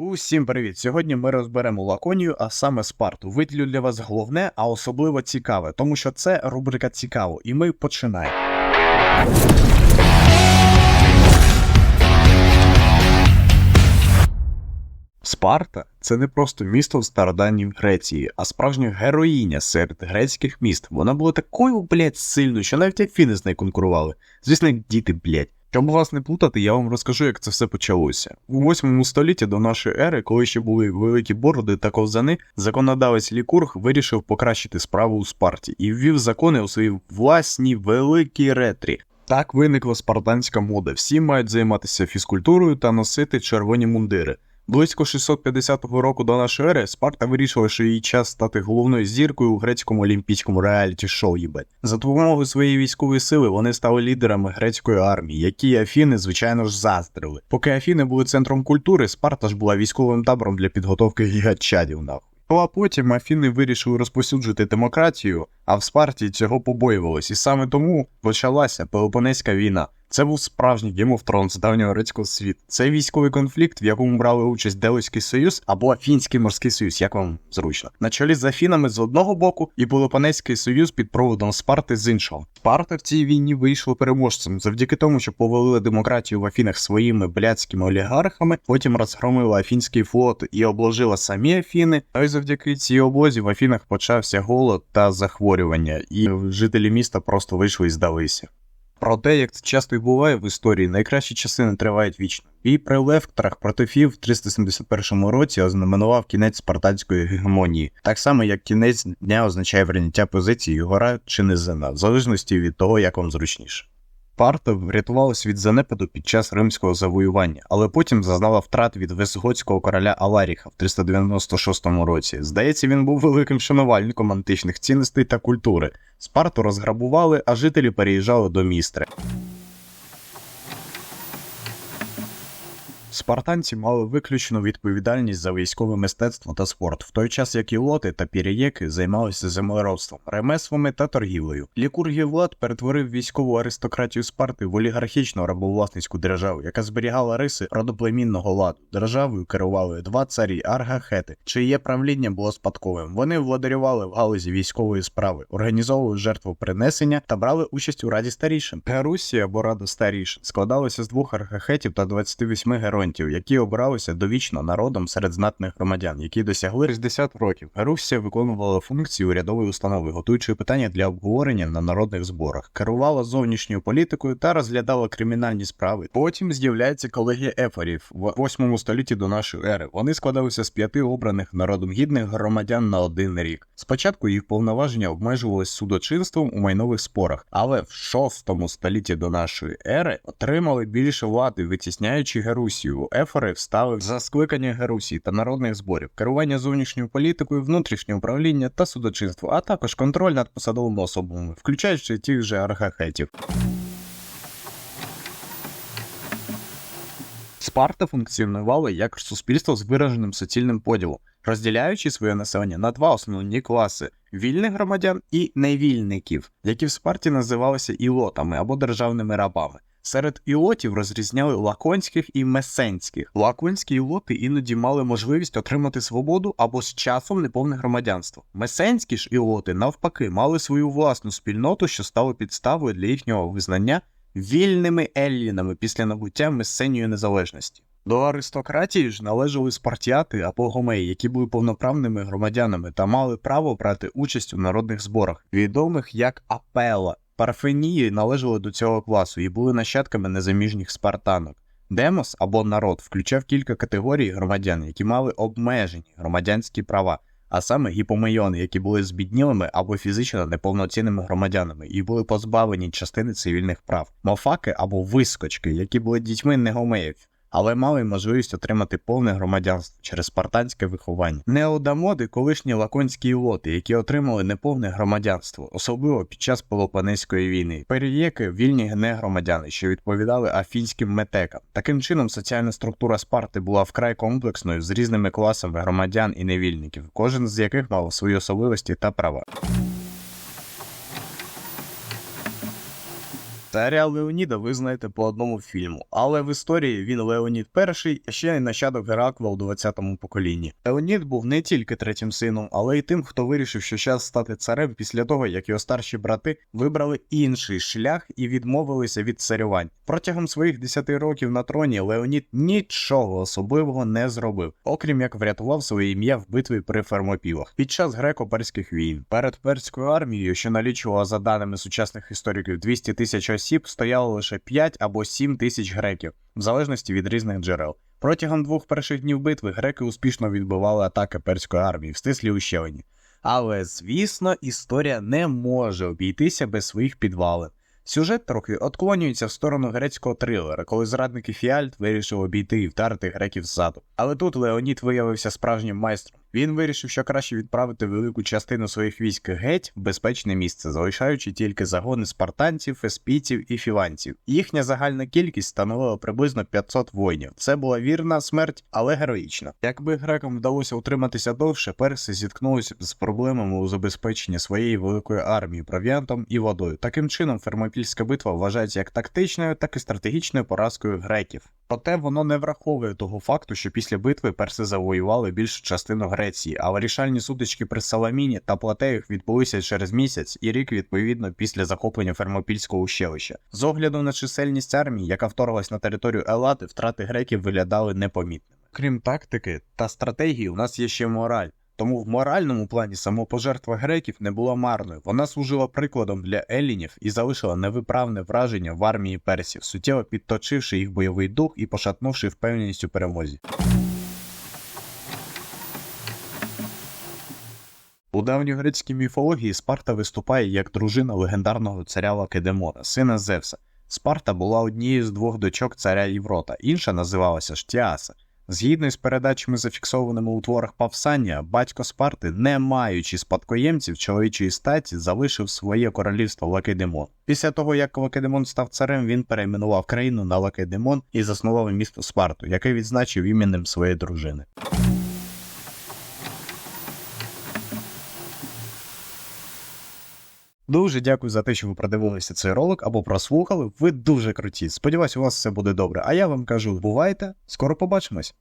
Усім привіт! Сьогодні ми розберемо лаконію, а саме Спарту. Виділю для вас головне, а особливо цікаве, тому що це рубрика цікаво, і ми починаємо. Спарта це не просто місто в стародавній Греції, а справжня героїня серед грецьких міст. Вона була такою, блядь, сильною, що навіть Афіни з нею конкурували. Звісно, діти, блядь. Щоб вас не плутати, я вам розкажу, як це все почалося. У 8 столітті до нашої ери, коли ще були великі бороди та ковзани, законодавець Лікург вирішив покращити справу у Спарті і ввів закони у своїй власній великій ретрі. Так виникла спартанська мода. Всі мають займатися фізкультурою та носити червоні мундири. Близько 650 року до нашої ери Спарта вирішила, що їй час стати головною зіркою у грецькому олімпійському реаліті шоу їбать. За допомогою своєї військової сили вони стали лідерами грецької армії, які Афіни, звичайно ж, заздрили. Поки Афіни були центром культури, Спарта ж була військовим табором для підготовки гігачадів нахуй. Ну а потім Афіни вирішили розповсюджити демократію, а в Спарті цього побоювалось, і саме тому почалася Пелопонеська війна. Це був справжній Game of Thrones давнього грецького світу. Це військовий конфлікт, в якому брали участь Делойський Союз або Афінський морський союз, як вам зручно. На чолі з Афінами з одного боку і Пелопонеський союз під проводом Спарти з іншого. Спарта в цій війні вийшла переможцем завдяки тому, що повалили демократію в Афінах своїми блядськими олігархами, потім розгромила Афінський флот і обложила самі Афіни. А й завдяки цій облозі в Афінах почався голод та захворювання, і жителі міста просто вийшли і здалися. Проте, як це часто і буває в історії, найкращі часи не тривають вічно. І при Левктрах проти Фів в 371 році ознаменував кінець спартанської гегемонії, так само як кінець дня означає прийняття позиції гора чи низина, в залежності від того, як вам зручніше. Спарта врятувалась від занепаду під час римського завоювання, але потім зазнала втрат від весготського короля Аларіха в 396 році. Здається, він був великим шанувальником античних цінностей та культури. Спарту розграбували, а жителі переїжджали до містри. Спартанці мали виключну відповідальність за військове мистецтво та спорт, в той час як ілоти та пірієки займалися землеробством, ремеслами та торгівлею. Лікургій Влад перетворив військову аристократію Спарти в олігархічну рабовласницьку державу, яка зберігала риси родоплемінного ладу. Державою керували два царі аргахети, чиє правління було спадковим. Вони владарювали в галузі військової справи, організовували жертвопринесення та брали участь у раді старішин. Герусія або рада старішин складалася з двох аргахетів та 28 героїв фронтів, які обиралися довічно народом серед знатних громадян, які досягли 60 років. Русія виконувала функції урядової установи, готуючи питання для обговорення на народних зборах, керувала зовнішньою політикою та розглядала кримінальні справи. Потім з'являється колегія ефорів в 8 столітті до нашої ери. Вони складалися з п'яти обраних народом гідних громадян на один рік. Спочатку їх повноваження обмежувалися судочинством у майнових спорах, але в 6 столітті до нашої ери отримали більше влади, витісняючи Герусію. Ефори встали за скликання Герусії та народних зборів, керування зовнішньою політикою, внутрішнє управління та судочинство, а також контроль над посадовими особами, включаючи тих же архахетів. Спарта функціонувала як суспільство з вираженим соціальним поділом, розділяючи своє населення на два основні класи вільних громадян і невільників, які в Спарті називалися ілотами або державними рабами. Серед ілотів розрізняли лаконських і месенських. Лаконські ілоти іноді мали можливість отримати свободу або з часом неповне громадянство. Месенські ж ілоти, навпаки, мали свою власну спільноту, що стало підставою для їхнього визнання вільними еллінами після набуття месенньої незалежності. До аристократії ж належали спартіати або гомеї, які були повноправними громадянами та мали право брати участь у народних зборах, відомих як апела. Парфенії належали до цього класу і були нащадками незаміжніх спартанок. Демос або народ включав кілька категорій громадян, які мали обмежені громадянські права, а саме гіпомейони, які були збіднілими або фізично неповноцінними громадянами і були позбавлені частини цивільних прав, мофаки або вискочки, які були дітьми негомеїв, але мали можливість отримати повне громадянство через спартанське виховання. Неодамоди колишні лаконські лоти, які отримали неповне громадянство, особливо під час Пелопонезької війни. Перієки вільні негромадяни, що відповідали афінським метекам. Таким чином, соціальна структура Спарти була вкрай комплексною з різними класами громадян і невільників, кожен з яких мав свої особливості та права. Царя Леоніда ви знаєте по одному фільму, але в історії він Леонід І, а ще й нащадок Геракла у 20-му поколінні. Леонід був не тільки третім сином, але й тим, хто вирішив, що час стати царем після того, як його старші брати вибрали інший шлях і відмовилися від царювань. Протягом своїх 10 років на троні Леонід нічого особливого не зробив, окрім як врятував своє ім'я в битві при Фермопілах під час греко-перських війн. Перед перською армією, що налічувала за даними сучасних істориків 200 тисяч осіб, стояло лише 5 або 7 тисяч греків, в залежності від різних джерел. Протягом двох перших днів битви греки успішно відбивали атаки перської армії в стислі ущелині. Але, звісно, історія не може обійтися без своїх підвалин. Сюжет трохи отклонюється в сторону грецького трилера, коли зрадники Фіальт вирішив обійти і вдарити греків ззаду. Але тут Леонід виявився справжнім майстром. Він вирішив, що краще відправити велику частину своїх військ геть в безпечне місце, залишаючи тільки загони спартанців, феспійців і фіванців. Їхня загальна кількість становила приблизно 500 воїнів. Це була вірна смерть, але героїчна. Якби грекам вдалося утриматися довше, перси зіткнулися з проблемами у забезпеченні своєї великої армії провіантом і водою. Таким чином, Фермопільська битва вважається як тактичною, так і стратегічною поразкою греків. Проте воно не враховує того факту, що після битви перси завоювали більшу частину Греції, а вирішальні сутички при Саламіні та Платеях відбулися через місяць і рік відповідно після захоплення Фермопільського ущелища. З огляду на чисельність армії, яка вторглась на територію Елати, втрати греків виглядали непомітними. Крім тактики та стратегії, у нас є ще мораль. Тому в моральному плані самопожертва греків не була марною. Вона служила прикладом для елінів і залишила невиправне враження в армії персів, суттєво підточивши їх бойовий дух і пошатнувши впевненість у перемозі. У давньогрецькій міфології Спарта виступає як дружина легендарного царя Лакедемона, сина Зевса. Спарта була однією з двох дочок царя Єврота, інша називалася Штіаса. Згідно з передачами, зафіксованими у творах Павсання, батько Спарти, не маючи спадкоємців чоловічої статі, залишив своє королівство Лакедемон. Після того, як Лакедемон став царем, він перейменував країну на Лакедемон і заснував місто Спарту, яке відзначив іменем своєї дружини. Дуже дякую за те, що ви продивилися цей ролик або прослухали. Ви дуже круті. Сподіваюсь, у вас все буде добре. А я вам кажу, бувайте, скоро побачимось.